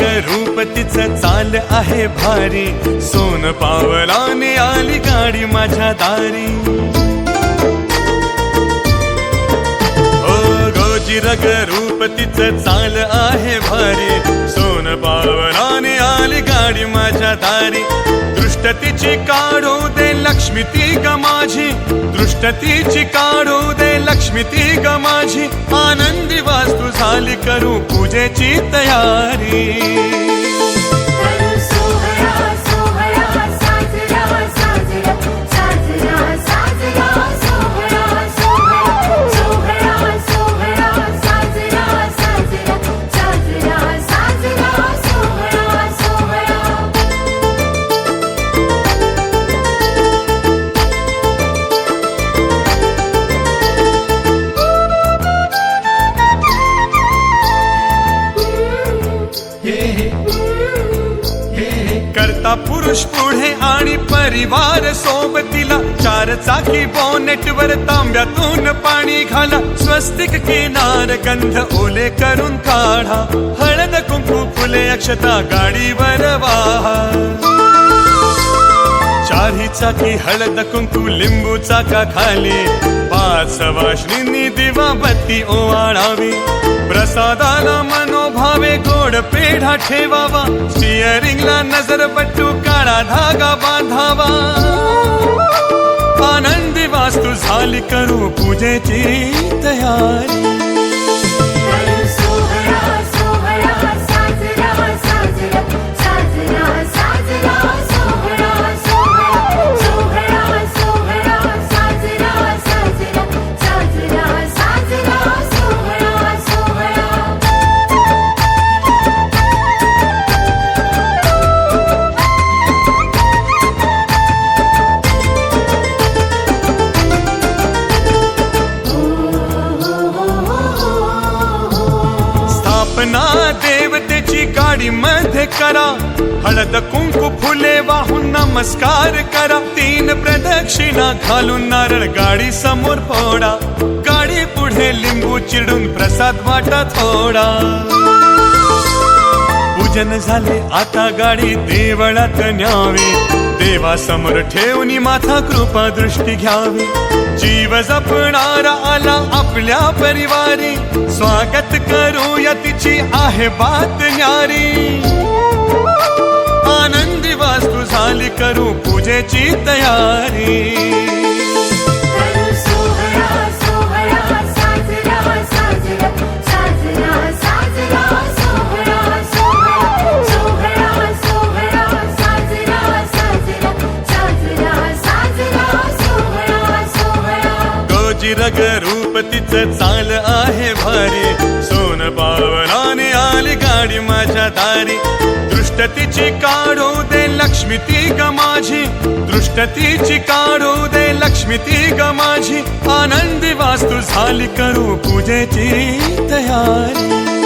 ग रूप तिचं चाल आहे भारी. सोन पावलाने आली गाडी माझ्या दारी. हो ओ गोजिरग रूप तिचं चाल आहे भारी. सोन पावलाने आली गाडी माझ्या दारी. दृष्ट तिची काढू दे लक्ष्मी ती ग माझी. दृष्ट तिची काढू दे लक्ष्मी ती ग माझी. आनंद वास्तू करू पूजेची तयारी. करता पुरुष पुढे आणि परिवार सोबतीला. चार चाकी बोनेटवर तांब्यातून पाणी घाला. स्वस्तिक किनार गंध ओले करून काढा. हळद कुंकू फुले अक्षता गाडीवर वाहा. चारही चाकी हळद कुंकू लिंबू चाका खाली. पाच वाशनींनी दिवा बत्ती ओवाळावी. प्रसादाला मनोभावे जोड पेढा ठेवावा. स्टिअरिंगला नजर पट्टू काळा धागा बांधावा. आनंदी वास्तू झाली करू पूजेची तयारी. करा। हळद कुंकू फुले वाहून नमस्कार करा। तीन प्रदक्षिणा घालून नारळ गाडी समोर फोडा। गाडी पुढे लिंबू चिडून प्रसाद वाटा थोडा। पूजन झाले आता गाडी देवळात न्यावी। देवासमोर ठेवून माथा कृपा दृष्टी घ्यावी। जीव जपणारा आला आपल्या परिवारी। स्वागत करूया तिची आहे बात न्यारी। आनंदी वास्तू झाली करू पूजेची तयारी. रूप तिचं चाल आहे भारी. आली माझ्या दारी. दृष्ट तिची काढू दे लक्ष्मी ती ग माझी. दृष्ट तिची काढू दे लक्ष्मी ती ग माझी. आनंदी वास्तू झाली करू पूजेची तयारी.